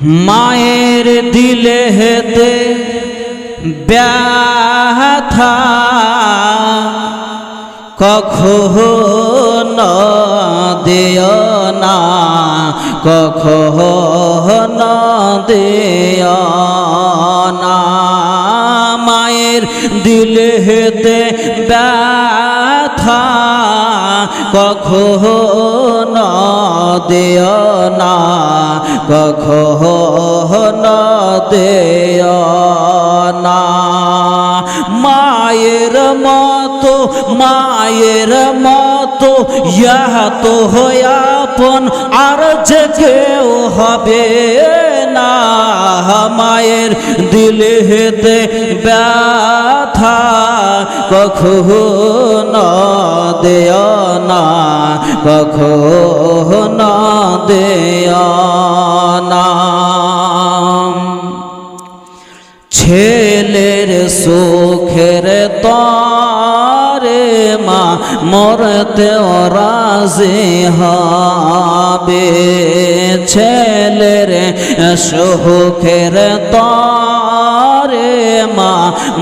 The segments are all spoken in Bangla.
মায়ের দিলে হেতে ব্যথা কখনো দিও না কখনো দিও না। মায়ের দিলে হেতে ব্যথা কখনো দিও না, কখনো দিও না। মায়ের মতো মায়ের মতো, ইহা তো হয়াপন আর যে কেউ হবে না। মায়ের দিলে হেতে ব্যথা কখনো দেয় না কখনো দেয় না। ছেলের সুখের মরতে রাজি হবে। ছেলের সুখের তরে মা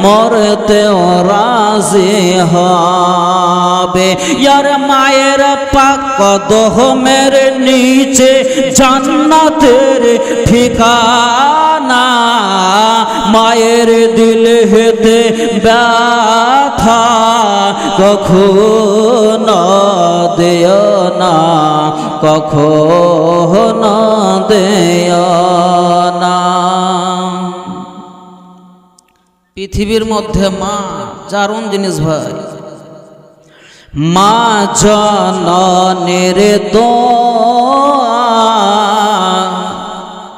মরতে রাজি হবে। ইয়ার মায়ের পাক দহমের নিচে জান্নাতের ঠিকানা মায়ের দিল হেতে ব্যথা কখনো দেয় না, কখনো দেয় না। পৃথিবীর মধ্যে মা চারণ জিনিস ভাই। মা জননের তো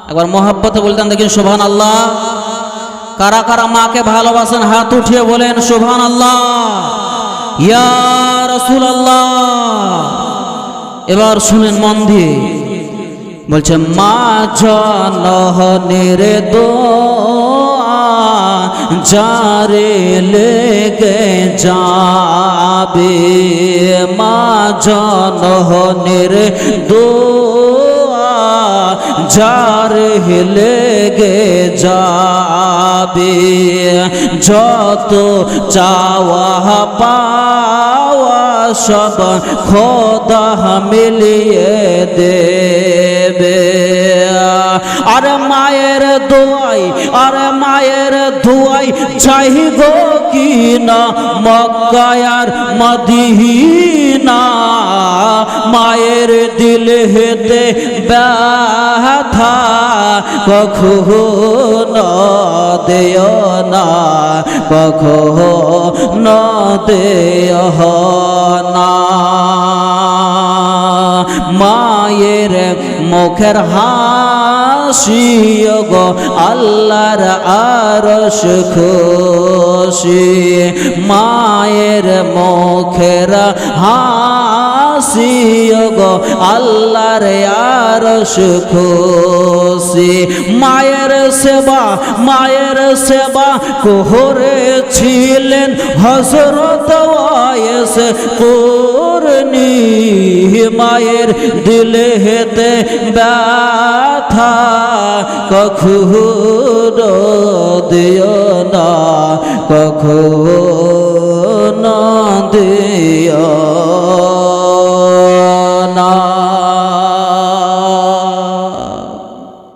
একবার মহাব্বতে বলতেন দেখেন শোভান আল্লাহ কারা কারা মাকে ভালোবাসেন, হাত উঠিয়ে বলেন শোভান আল্লাহ রসুল আল্লাহ এবার শুনেন মন দিয়ে। বলছে, মা জনহনের দোয়া যারে লেগে যাবে, মা জনহনের দোয়া যার লেগে যাবে, যত চাওয়া পাওয়া সব খোদা মিলিয়ে দেবে। আর মায়ের দোয়াই, আর মায়ের দোয়াই চাই গো কি না মক্কায়ার মদিনা মায়ের দিল হেতে ব্যথা কখনো দেয় না, কখনো দেয় না। মায়ের মুখের হাসি গো, আল্লাহর আরশ খুশি। মায়ের মুখের হাসি গো, আল্লাহর আরশ খুশি। মায়ের সেবা মায়ের সেবা করেছিলেন হজরত ওয়াইস করনি। মায়ের দিলে হেতে ব্যথা কখনো দিও না, কখনো দিও